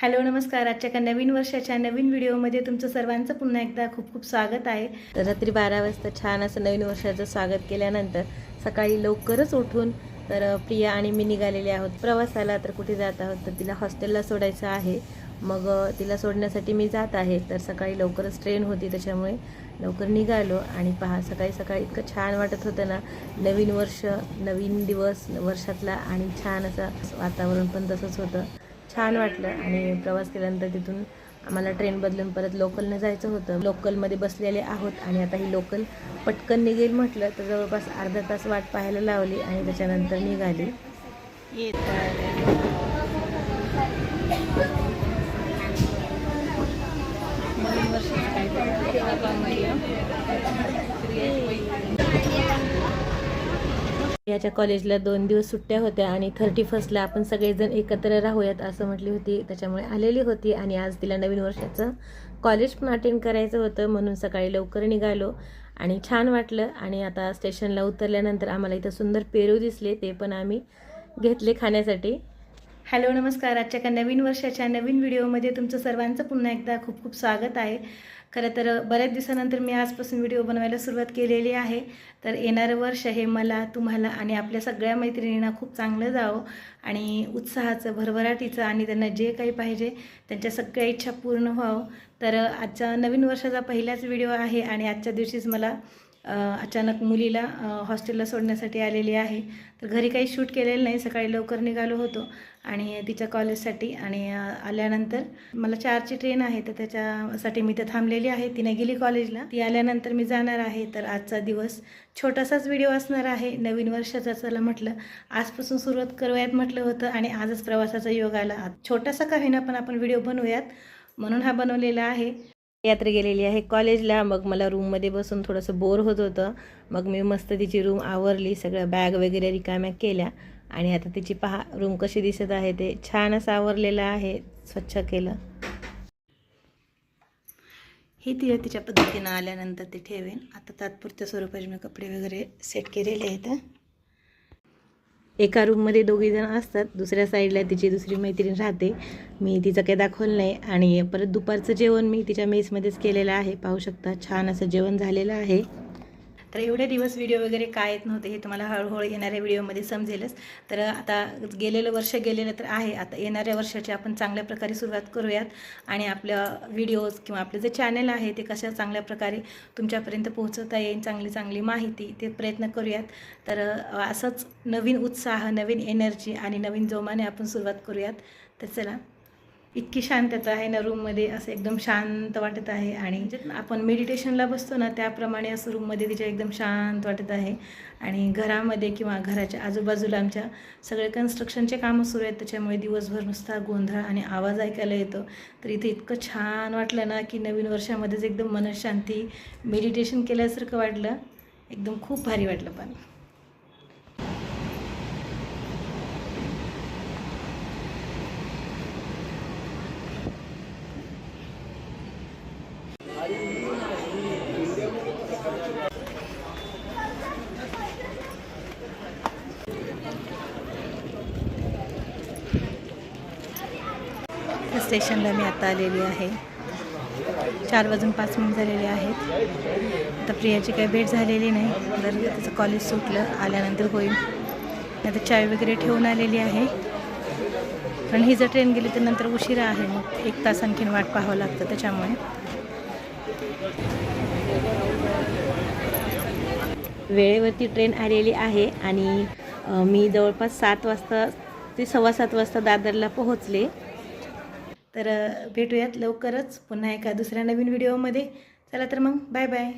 Hello नमस्कार. आजच्या का नवीन वर्षाच्या नवीन व्हिडिओमध्ये तुमचं सर्वांचं पुन्हा एकदा खूप खूप स्वागत आहे. तर रात्री बारा वाजता छान असं नवीन वर्षाचं स्वागत केल्यानंतर सकाळी लवकरच उठून तर प्रिया आणि मी निघालेले आहोत प्रवासाला. तर कुठे जात आहोत? तर तिला हॉस्टेलला सोडायचं आहे. मग तिला सोडण्यासाठी मी जात आहे. तर सकाळी लवकरच ट्रेन होती त्याच्यामुळे लवकर निघालो. आणि पहा सकाळी सकाळी इतकं छान वाटत होतं ना नवीन वर्ष नवीन दिवस वर्षातला आणि छान असं वातावरण पण तसंच होतं. छान वाटलं. आणि प्रवास केल्यानंतर तिथून आम्हाला ट्रेन बदलून परत लोकलनं जायचं होतं. लोकलमध्ये बसलेले आहोत आणि आता ही लोकल पटकन निघेल म्हटलं तर जवळपास अर्धा तास वाट पाहायला लावली आणि त्याच्यानंतर निघाली. याच्या कॉलेजला दोन दिवस सुट्ट्या होत्या आणि थर्टी फर्स्टला आपण सगळेजण एकत्र राहूयात असं म्हटली होती. त्याच्यामुळे आलेली होती आणि आज तिला नवीन वर्षाचं कॉलेज पण अटेंड करायचं होतं. म्हणून सकाळी लवकर निघालो आणि छान वाटलं. आणि आता स्टेशनला उतरल्यानंतर आम्हाला इथं सुंदर पेरू दिसले. ते पण आम्ही घेतले खाण्यासाठी. हॅलो नमस्कार. आजच्या एका नवीन वर्षाच्या नवीन व्हिडिओमध्ये तुमचं सर्वांचं पुन्हा एकदा खूप खूप स्वागत आहे. खरं तर बऱ्याच दिवसानंतर मी आजपासून व्हिडिओ बनवायला सुरुवात केलेली आहे. तर येणारं वर्ष हे मला तुम्हाला आणि आपल्या सगळ्या मैत्रिणींना खूप चांगलं जावं आणि उत्साहाचं भरभराटीचं आणि त्यांना जे काही पाहिजे त्यांच्या सगळ्या इच्छा पूर्ण व्हावं. तर आजचा नवीन वर्षाचा पहिलाच व्हिडिओ आहे आणि आजच्या दिवशीच मला अचानक मुलीला हॉस्टेलला सोडण्यासाठी आलेली आहे. तर घरी काही शूट केलेलं नाही. सकाळी लवकर निघालो होतो आणि तिच्या कॉलेजसाठी आणि आल्यानंतर मला चारची ट्रेन आहे तर त्याच्यासाठी मी तर थांबलेली आहे. तिने गेली कॉलेजला. ती आल्यानंतर मी जाणार आहे. तर आजचा दिवस छोटासाच व्हिडिओ असणार आहे. नवीन वर्षाचा चला म्हटलं आजपासून सुरुवात करूयात म्हटलं होतं आणि आजच प्रवासाचा योग आला. आज छोटासा का होईना पण आपण व्हिडिओ बनवूयात म्हणून हा बनवलेला आहे. यात्रा गेलेली आहे. कॉलेजला मग मला रूममध्ये बसून थोडंसं बोर होत होतं. मग मी मस्त तिची रूम आवरली सगळं बॅग वगैरे रिकाम्या केल्या. आणि आता तिची पहा रूम कशी दिसत आहे ते. छान असं आवरलेलं आहे स्वच्छ केलं. हे तिला तिच्या पद्धतीनं आल्यानंतर ते ठेवेन. आता तात्पुरत्या स्वरूपाचे मी कपडे वगैरे सेट केलेले आहेत. एका रूममध्ये दोघीजण असतात. दुसऱ्या साईडला तिची दुसरी मैत्रीण राहते. मी तिचं काही दाखवलं नाही. आणि परत दुपारचं जेवण मी तिच्या मेसमध्येच केलेलं आहे. पाहू शकता छान असं जेवण झालेलं आहे. तर एवढे दिवस व्हिडिओ वगैरे काय येत नव्हते हे तुम्हाला हळूहळू येणाऱ्या व्हिडिओमध्ये समजेलच. तर आता गेलेलं वर्ष गेलेलं तर आहे. आता येणाऱ्या वर्षाची आपण चांगल्या प्रकारे सुरुवात करूयात. आणि आपल्या व्हिडिओज किंवा आपलं जे चॅनल आहे ते कशा चांगल्या प्रकारे तुमच्यापर्यंत पोहोचवता येईल चांगली चांगली माहिती ते प्रयत्न करूयात. तर असंच नवीन उत्साह नवीन एनर्जी आणि नवीन जोमाने आपण सुरुवात करूयात. तर चला इतकी शांतता आहे ना रूममध्ये असं एकदम शांत वाटत आहे. आणि जे आपण मेडिटेशनला बसतो ना त्याप्रमाणे असं रूममध्ये तिच्या एकदम शांत वाटत आहे. आणि घरामध्ये किंवा घराच्या आजूबाजूला आमच्या सगळे कन्स्ट्रक्शनचे कामं सुरू आहेत. त्याच्यामुळे दिवसभर नुसता गोंधळ आणि आवाज ऐकायला येतो. तर इथे इतकं छान वाटलं ना की नवीन वर्षामध्येच एकदम मनशांती मेडिटेशन केल्यासारखं वाटलं. एकदम खूप भारी वाटलं पण. स्टेशनला मी आता आलेली आहे. चार वाजून पाच मिनिट झालेले आहेत. आता प्रियाची काही भेट झालेली नाही जर तिचं कॉलेज सुटलं आल्यानंतर होईल. आता चाय वगैरे ठेवून आलेली आहे. पण ही जर ट्रेन गेली तर नंतर उशिरा आहे. मग एक तास आणखीन वाट पाहावं लागतं त्याच्यामुळे. वेळेवरती ट्रेन आलेली आहे आणि मी जवळपास सात वाजता ते सव्वा सात वाजता दादरला पोहोचले. तर भेटूयात लवकरच पुन्हा एका दुसऱ्या नवीन व्हिडिओमध्ये. चला तर मग बाय बाय.